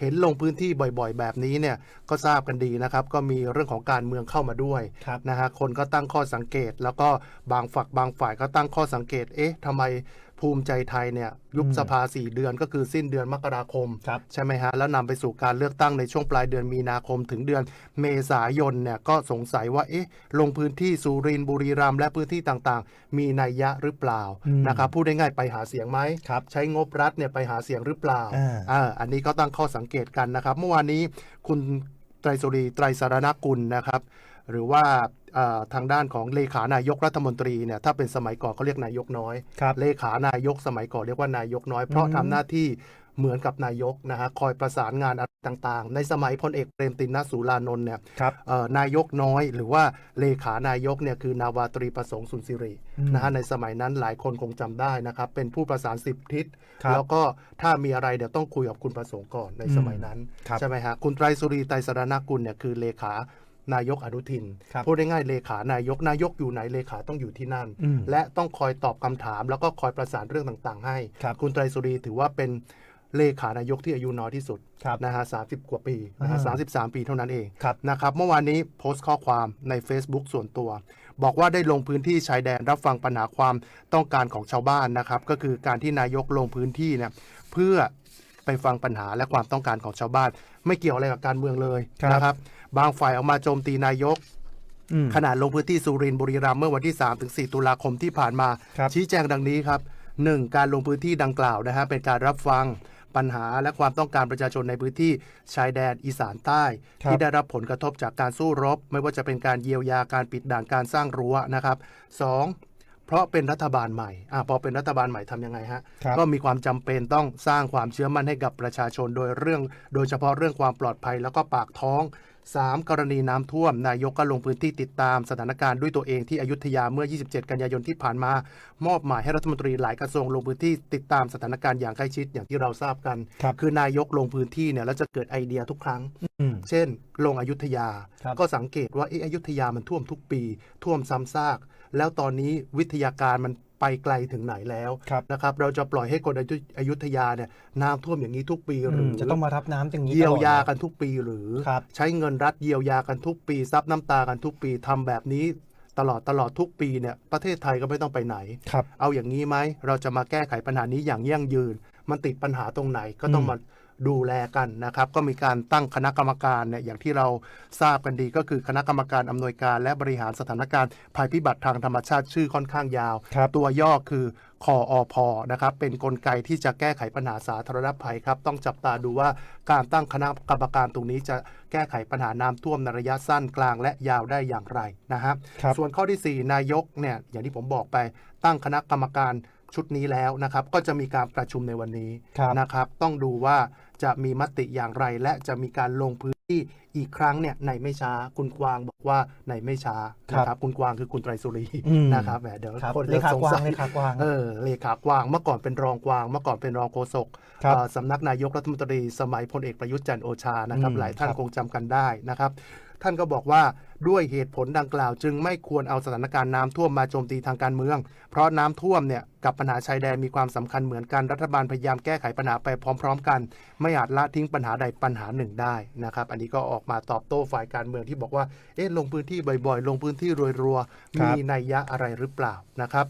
เห็นลงพื้นที่บ่อยๆ แบบนี้เนี่ยก็ทราบกันดีนะครับ ก็มีเรื่องของการเมืองเข้ามาด้วยครับนะฮะคนก็ตั้งข้อสังเกต แล้วก็บางฝักบางฝ่ายก็ตั้งข้อสังเกตเอ๊ะทำไม ภูมิใจไทยเนี่ยยุบอืมสภาสี่เดือนก็คือสิ้นเดือนมกราคมครับใช่ไหมฮะ แล้วนำไปสู่การเลือกตั้งในช่วงปลายเดือนมีนาคมถึงเดือนเมษายนเนี่ยก็สงสัยว่าเอ๊ะลงพื้นที่สุรินทร์บุรีรัมย์และพื้นที่ต่างๆ มีนัยยะหรือเปล่าอืมนะครับพูดได้ง่ายไปหาเสียงไหมครับใช้งบรัฐเนี่ยไปหาเสียงหรือเปล่าอ่าอ่าอันนี้ก็ตั้งข้อสังเกตกันนะครับ เมื่อวานนี้คุณไตรสุรีไตรสารณกุลนะครับ หรือว่าอ่าทางด้านของเลขานายกรัฐมนตรีเนี่ยถ้าเป็นสมัยก่อนเขาเรียกนายกน้อยครับเลขานายกสมัยก่อนเรียกว่านายกน้อย เพราะอืมทำหน้าที่เหมือนกับนายกนะฮะคอยประสานงานอะไรต่างๆ ในสมัยพลเอกเปรมตินนสูรานนท์เนี่ยครับเอ่อนายกน้อยหรือว่าเลขานายกเนี่ยคือนาวาตรีประสงค์สุนทริอืมนะฮะในสมัยนั้นหลายคนคงจำได้นะครับเป็นผู้ประสานสิบทิศครับแล้วก็ถ้ามีอะไรเดี๋ยวต้องคุยกับคุณประสงค์ก่อนในสมัยนั้นครับใช่ไหมฮะคุณไตรสุรีไตรสรณกุลเนี่ยคือเลขา นายกอนุทินครับพูดง่ายๆเลขานายกนายกอยู่ไหนเลขาต้องอยู่ที่นั่นอืมและต้องคอยตอบคำถาม แล้วก็คอยประสานเรื่องต่างๆ ให้ครับคุณไตรสุรีถือว่าเป็นเลขานายกที่อายุน้อยที่สุดครับนะฮะสากว่าปีนะฮะอ่าสามสิบสามปีเท่านั้นเองครับนะครับเมื่อวานนี้โพสต์ข้อความใน Facebook ส่วนตัว บอกว่าได้ลงพื้นที่ชายแดนรับฟังปัญหาความต้องการของชาวบ้านนะครับ ก็คือการที่นายกลงพื้นที่เนี่ยเพื่อ ไปฟังปัญหาและความต้องการของชาวบ้าน ไม่เกี่ยวอะไรกับการเมืองเลยครับนะครับ บางฝ่ายออกมาโจมตีนายก อืม ขนาดลงพื้นที่สุรินทร์บุรีรัมย์เมื่อวันที่ 3-4 ตุลาคมที่ผ่านมา ครับ ชี้แจงดังนี้ครับ 1. การลงพื้นที่ดังกล่าวนะฮะเป็นการรับฟังปัญหาและความต้องการประชาชนในพื้นที่ชายแดนอีสานใต้ ครับที่ได้รับผลกระทบจากการสู้รบ ไม่ว่าจะเป็นการเยียวยาการปิดด่านการสร้างรั้วนะครับ 2. เพราะเป็นรัฐบาลใหม่อะพอเป็นรัฐบาลใหม่ทำยังไงฮะ ครับ ก็มีความจำเป็นต้องสร้างความเชื่อมั่นให้กับประชาชนโดยเรื่อง โดยเฉพาะเรื่องความปลอดภัยแล้วก็ปากท้อง 3. กรณีน้ำท่วม นายกก็ลงพื้นที่ติดตามสถานการณ์ด้วยตัวเองที่อยุธยาเมื่อ 27 กันยายนที่ผ่านมา มอบหมายให้รัฐมนตรีหลายกระทรวงลงพื้นที่ติดตามสถานการณ์อย่างใกล้ชิดอย่างที่เราทราบกันครับคือนายกลงพื้นที่เนี่ยแล้วจะเกิดไอเดียทุกครั้งอืมเช่น ลงอยุธยาครับก็สังเกตว่าเอะอยุธยามันท่วมทุกปี ท่วมซ้ำซาก แล้วตอนนี้วิทยาการมัน ไปไกลถึงไหนแล้วครับนะครับเราจะปล่อยให้คนอยุอยุธยาเนี่ยน้ำท่วมอย่างนี้ทุกปีหอืรือมจะต้องมารับน้ำอย่างนี้เยียวตลอดยากันทุกปีหรือครับใช้เงินรัฐเยียวยากันทุกปีซับน้ำตากันทุกปีทำแบบนี้ตลอดตลอดทุกปีเนี่ยประเทศไทยก็ไม่ต้องไปไหนครับเอาอย่างนี้ไหมเราจะมาแก้ไขปัญหานี้อย่างยั่งยืน มันติดปัญหาตรงไหนก็ต้องอืมมา ดูแลกันนะครับ ก็มีการตั้งคณะกรรมการเนี่ยอย่างที่เราทราบกันดีก็คือคณะกรรมการอำนวยการ และบริหารสถานการณ์ภัยพิบัติทางธรรมชาติชื่อค่อนข้างยาวครับตัวย่อคือคออพนะครับเป็นนกลไกที่จะแก้ไขปัญหาสาธารณภัยครับ ต้องจับตาดูว่าการตั้งคณะกรรมการตรงนี้จะแก้ไขปัญหาน้ำท่วมในระยะสั้นกลางและยาวได้อย่างไรนะฮะครับส่วนข้อทีสี่ 4 นายกเนี่ยอย่างที่ผมบอกไปตั้งคณะกรรมการชุดนี้แล้วนะครับ ก็จะมีการประชุมในวันนี้ครับนะครับ ต้องดูว่า จะมีมติอย่างไร และจะมีการลงพื้นที่อีกครั้งเนี่ยในไม่ช้าคุณกวางบอกว่าในไม่ช้านะครับคุณกวางคือคุณไตรสุรีอืมนะครับแหมเดี๋ยวครับคนเลขากวางสงสัยเลขากวางเออเลขากวางเมื่อก่อนเป็นรองกวาง เมื่อก่อนเป็นรองโฆษกครับเอ่อสำนักนายกรัฐมนตรีสมัยพลเอกประยุทธ์จันทร์โอชานะครับอืมหลายท่านครับคงจำกันได้นะครับ ท่านก็บอกว่าด้วยเหตุผลดังกล่าว จึงไม่ควรเอาสถานการณ์น้ำท่วมมาโจมตีทางการเมือง เพราะน้ำท่วมเนี่ยกับปัญหาชายแดนมีความสำคัญเหมือนกันรัฐบาลพยายามแก้ไขปัญหาไปพร้อม ๆ กัน ไม่อาจละทิ้งปัญหาใดปัญหาหนึ่งได้นะครับ อันนี้ก็ออกมาตอบโต้ฝ่ายการเมืองที่บอกว่าเอ๊ะลงพื้นที่บ่อยๆ ลงพื้นที่รัวๆมีนัยยะอะไรหรือเปล่านะครับ